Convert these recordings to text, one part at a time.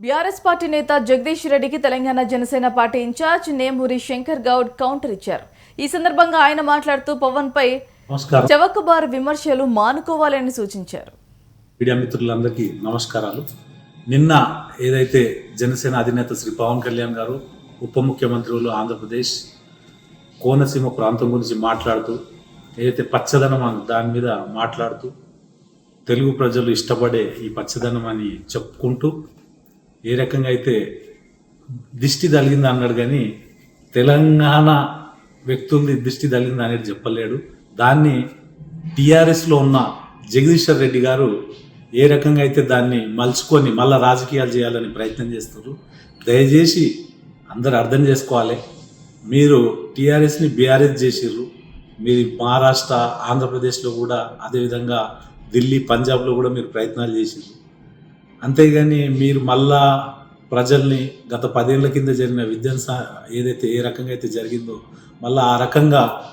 BRS party నేత జగదీష్ రెడ్డికి Telangana Janasena party incharge Nemuri Shankar Goud counter ఇచ్చారు. ఈ సందర్భంగా ఆయన మాట్లాడుతూ పవన్ పై నమస్కారం. చవకబారు విమర్శలు మానుకోవాలని సూచించారు. మీడియా మిత్రులందరికీ నమస్కారాలు. నిన్న ఏదైతే జనసేన అధినేత శ్రీ పవన్ కళ్యాణ్ గారు ఉప ముఖ్యమంత్రులు ఆంధ్రప్రదేశ్ కోనసీమ ప్రాంతం గురించి మాట్లాడుతూ ఏదైతే పచ్చదనం అని దాని మీద మాట్లాడుతూ తెలుగు ప్రజలు ఇష్టపడే ఈ పచ్చదనం అని చెప్పుకుంటూ ఏ రకంగా అయితే దిష్టి తగిలింది అన్నాడు కానీ తెలంగాణ వ్యక్తులది దిష్టి తగిలింది అనేది చెప్పలేడు. దాన్ని టీఆర్ఎస్లో ఉన్న జగదీశ్వర్ రెడ్డి గారు ఏ రకంగా అయితే దాన్ని మలుచుకొని మళ్ళా రాజకీయాలు చేయాలని ప్రయత్నం చేస్తారు దయచేసి అందరు అర్థం చేసుకోవాలి. మీరు టీఆర్ఎస్ని బీఆర్ఎస్ చేసిర్రు. మీరు మహారాష్ట్ర ఆంధ్రప్రదేశ్లో కూడా అదేవిధంగా ఢిల్లీ పంజాబ్లో కూడా మీరు ప్రయత్నాలు చేసిర్రు. అంతేగాని మీరు మళ్ళా ప్రజల్ని గత పదేళ్ళ కింద జరిగిన విధ్వంస ఏదైతే ఏ రకంగా అయితే జరిగిందో మళ్ళా ఆ రకంగా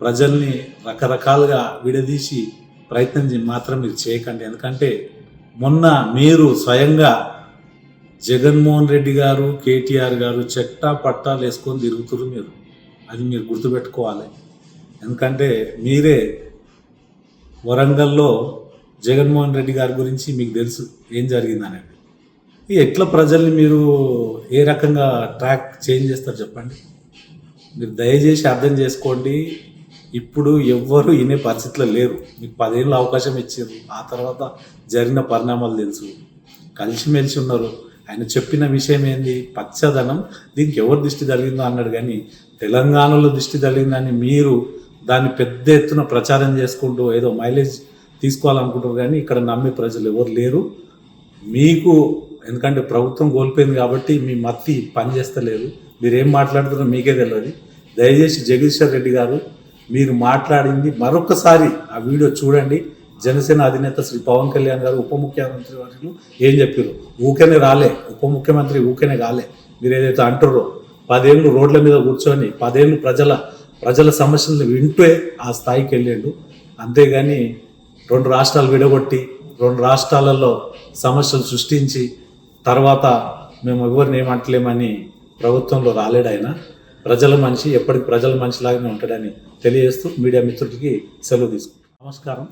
ప్రజల్ని రకరకాలుగా విడదీసి ప్రయత్నం మాత్రం మీరు చేయకండి. ఎందుకంటే మొన్న మీరు స్వయంగా జగన్మోహన్ రెడ్డి గారు కేటీఆర్ గారు చెట్టా పట్టాలు వేసుకొని తిరుగుతురు మీరు. అది మీరు గుర్తుపెట్టుకోవాలి. ఎందుకంటే మీరే వరంగల్లో జగన్మోహన్ రెడ్డి గారి గురించి మీకు తెలుసు ఏం జరిగిందనేది. ఎట్లా ప్రజల్ని మీరు ఏ రకంగా ట్రాక్ చేంజ్ చేస్తారు చెప్పండి? మీరు దయచేసి అర్థం చేసుకోండి ఇప్పుడు ఎవ్వరు వినే పరిస్థితిలో లేరు. మీకు పదేళ్ళు అవకాశం ఇచ్చారు ఆ తర్వాత జరిగిన పరిణామాలు తెలుసు. కలిసిమెలిసి ఉన్నారు. ఆయన చెప్పిన విషయం ఏంది? పచ్చదనం. దీనికి ఎవరు దృష్టి తగిలిందో అన్నాడు కానీ తెలంగాణలో దృష్టి తగిలిందని మీరు దాన్ని పెద్ద ఎత్తున ప్రచారం చేసుకుంటూ ఏదో మైలేజ్ తీసుకోవాలనుకుంటారు కానీ ఇక్కడ నమ్మే ప్రజలు ఎవరు లేరు. మీకు ఎందుకంటే ప్రభుత్వం కోల్పోయింది కాబట్టి మీ మత్తి పనిచేస్తలేదు. మీరు ఏం మాట్లాడుతున్నారో మీకే తెలియదు. దయచేసి జగదీశ్వర్ రెడ్డి గారు మీరు మాట్లాడింది మరొకసారి ఆ వీడియో చూడండి. జనసేన అధినేత శ్రీ పవన్ కళ్యాణ్ గారు ఉప ముఖ్యమంత్రి వారు ఏం చెప్పారు ఊకనే రాలే. ఉప ముఖ్యమంత్రి ఊకనే కాలే. మీరు ఏదైతే అంటారో పదేళ్ళు రోడ్ల మీద కూర్చొని పదేళ్ళు ప్రజల ప్రజల సమస్యలను వింటే ఆ స్థాయికి వెళ్ళాడు. అంతేగాని రెండు రాష్ట్రాలు విడగొట్టి రెండు రాష్ట్రాలలో సమస్యలు సృష్టించి తర్వాత మేము ఎవరిని ఏమంటలేమని ప్రభుత్వంలో రాలేడు ఆయన. ప్రజల మనిషి ఎప్పటికి ప్రజల మనిషిలాగానే ఉంటాడని తెలియజేస్తూ మీడియా మిత్రుడికి సెలవు తీసుకుంటాం నమస్కారం.